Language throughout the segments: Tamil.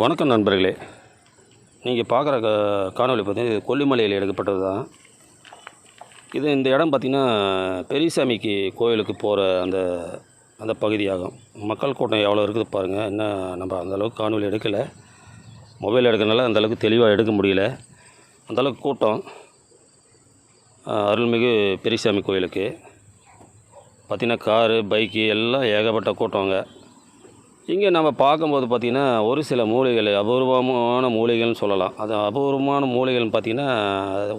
வணக்கம் நண்பர்களே. நீங்கள் பார்க்குற க காணொளி பார்த்தீங்கன்னா கொல்லிமலையில் எடுக்கப்பட்டது தான். இது இந்த இடம் பார்த்திங்கன்னா பெரியசாமிக்கு கோயிலுக்கு போகிற அந்த அந்த பகுதியாகும். மக்கள் கூட்டம் எவ்வளோ இருக்குது பாருங்கள் என்ன நம்ம அந்த அளவுக்கு காணொளி எடுக்கலை. மொபைல் எடுக்கிறனால அந்தளவுக்கு தெளிவாக எடுக்க முடியல. அந்தளவுக்கு கூட்டம் அருள்மிகு பெரியசாமி கோயிலுக்கு. பார்த்திங்கன்னா காரு பைக்கு எல்லாம் ஏகப்பட்ட கூட்டங்க இங்கே நம்ம பார்க்கும்போது பார்த்திங்கன்னா ஒரு சில மூலிகள் அபூர்வமான மூலிகள்னு சொல்லலாம். அது அபூர்வமான மூலிகள்னு பார்த்திங்கன்னா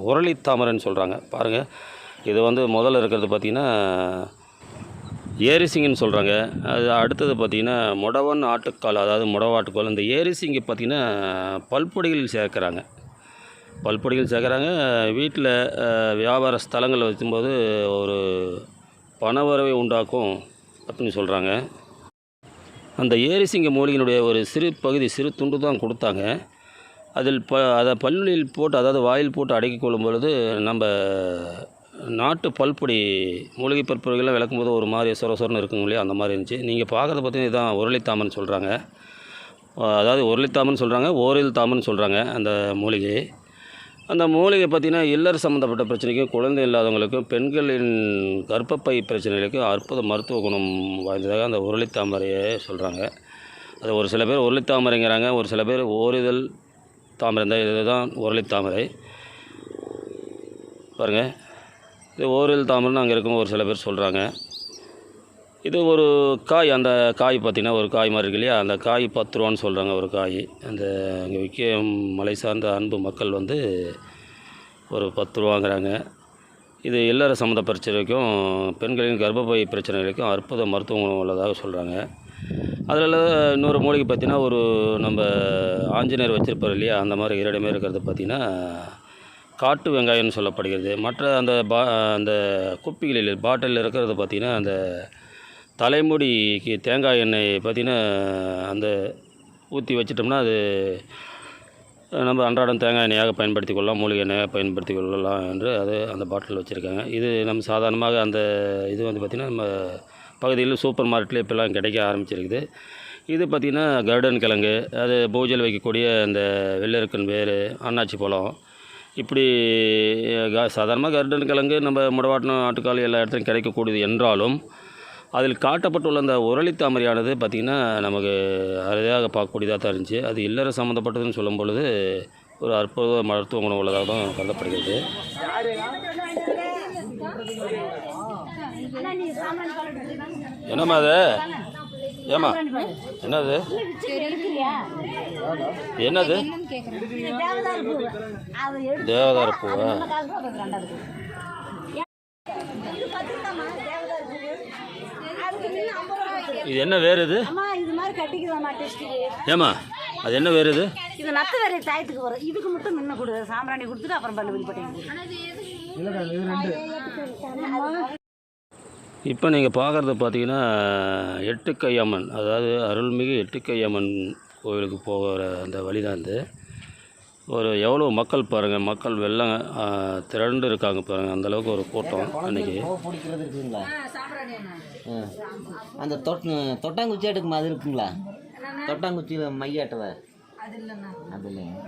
உரளி தாமரைன்னு சொல்கிறாங்க பாருங்கள் இது வந்து முதல்ல இருக்கிறது பார்த்திங்கன்னா ஏரிசிங்கன்னு சொல்கிறாங்க அது அடுத்தது பார்த்திங்கன்னா முடவன் ஆட்டுக்கால் அதாவது முடவாட்டுக்கால். இந்த ஏரிசிங்கை பார்த்திங்கன்னா பல்பொடிகள் சேர்க்குறாங்க. பல்பொடிகள் சேர்க்குறாங்க. வீட்டில் வியாபார ஸ்தலங்கள் வைக்கும்போது ஒரு பணவரவை உண்டாக்கும் அப்படின்னு சொல்கிறாங்க அந்த ஏரிசிங்க மூலிகையினுடைய ஒரு சிறு பகுதி சிறு துண்டு தான் கொடுத்தாங்க. அதில் ப அதை பல்லில் போட்டு அதாவது வாயில் போட்டு அடக்கி கொள்ளும் பொழுது நம்ம நாட்டு பல்பொடி மூலிகை பல்பொடிகள்லாம் விளக்கும்போது ஒரு மாதிரி சொர சொரன்னு இருக்குங்க இல்லையா? அந்த மாதிரி இருந்துச்சு. நீங்கள் பார்க்குறத பார்த்தீங்கன்னா இதுதான் உருளைத்தாமன் சொல்கிறாங்க அதாவது உருளைத்தாமன் சொல்கிறாங்க ஓரில் தாமன் சொல்கிறாங்க அந்த மூலிகை. அந்த மூலிகை பார்த்திங்கன்னா இல்லற சம்மந்தப்பட்ட பிரச்சனைக்கும் குழந்தை இல்லாதவங்களுக்கும் பெண்களின் கர்ப்பப்பை பிரச்சனைகளுக்கும் அற்புத மருத்துவ குணம் வாய்ந்ததாக அந்த உருளைத்தாமரையை சொல்கிறாங்க அது ஒரு சில பேர் உருளித்தாமரைங்கிறாங்க ஒரு சில பேர் ஓரிதழ் தாமரை இந்த இதுதான் உருளித்தாமரை பாருங்கள் இது ஓரில் தாமரைன்னு அங்கே இருக்கும் ஒரு சில பேர் சொல்கிறாங்க இது ஒரு காய் அந்த காய் பார்த்திங்கன்னா ஒரு காய் மாதிரி இருக்கு இல்லையா? அந்த காய் பத்து ரூபான்னு சொல்கிறாங்க ஒரு காய். அந்த அங்கே விற்க மலை சார்ந்த அன்பு மக்கள் வந்து ஒரு பத்து ரூபாங்கிறாங்க இது இல்லற சம்மந்த பிரச்சனைக்கும் பெண்களின் கர்ப்பப்பை பிரச்சனைகளுக்கும் அற்புத மருத்துவ குணம் உள்ளதாக சொல்கிறாங்க அதில் இன்னொரு மூலிகை பார்த்தீங்கன்னா ஒரு நம்ம ஆஞ்சநேயர் வச்சுருப்பார் இல்லையா? அந்த மாதிரி இரடமே இருக்கிறது பார்த்திங்கன்னா காட்டு வெங்காயம்னு சொல்லப்படுகிறது. மற்ற அந்த பா அந்த குப்பிகளில் பாட்டிலில் இருக்கிறது பார்த்திங்கன்னா அந்த தலைமுடிக்கு தேங்காய் எண்ணெய் பார்த்திங்கன்னா அந்த ஊற்றி வச்சிட்டோம்னா அது நம்ம அன்றாடம் தேங்காய் எண்ணெயாக பயன்படுத்தி கொள்ளலாம் மூலிகை எண்ணெயாக பயன்படுத்தி கொள்ளலாம் என்று அது அந்த பாட்டில் வச்சுருக்காங்க. இது நம்ம சாதாரணமாக அந்த இது வந்து பார்த்திங்கன்னா நம்ம பகுதியில் சூப்பர் மார்க்கெட்டில் இப்போல்லாம் கிடைக்க ஆரம்பிச்சிருக்குது. இது பார்த்திங்கன்னா கருடன் கிழங்கு அது பூஜையில் வைக்கக்கூடிய அந்த வெள்ளருக்கன் வேறு அண்ணாச்சி பழம். இப்படி சாதாரணமாக கருடன் கிழங்கு நம்ம முடவாட்டினம் ஆட்டுக்கால் எல்லா இடத்துலையும் கிடைக்கக்கூடியது என்றாலும் அதில் காட்டப்பட்டுள்ள அந்த உரளி தாமரையானது பார்த்திங்கன்னா நமக்கு அரிதாக பார்க்கக்கூடியதாக தான் இருந்துச்சு. அது இல்லற சம்மந்தப்பட்டதுன்னு சொல்லும் பொழுது ஒரு அற்புத மருத்துவ குணம் உள்ளதாக தான் கருதப்படுகிறது. என்னம்மா அது? ஏம்மா? என்னது? என்னது? தேவதார பூவா? இது என்ன வேறு இது? அம்மா இது மாதிரி கட்டிக்குதாம்மா டெஸ்ட்டுக்கு ஏம்மா அது என்ன வேறு இது? இது நத்து வேற டயத்துக்கு வரும் இதுக்கு மட்டும் முன்ன கொடு. சாம்பிராணி கொடுத்துட்டு அப்புறம் பல்லு வெளிப்பட்டீங்க இப்போ நீங்கள் பார்க்குறது பார்த்தீங்கன்னா எட்டுக்கையம்மன் அதாவது அருள்மிகு எட்டுக்கையம்மன் கோவிலுக்கு போகிற அந்த வழி தான் இது. ஒரு எவ்வளோ மக்கள் பாருங்கள் மக்கள் வெள்ளம் திரண்டு இருக்காங்க பாருங்கள் அந்தளவுக்கு ஒரு கூட்டம் அன்றைக்கி அந்த தொட் தொட்டாங்குச்சி எடுக்குமா அது இருக்குங்களா? தொட்டாங்குச்சியில் மையாட்டவ? அது இல்லைங்க.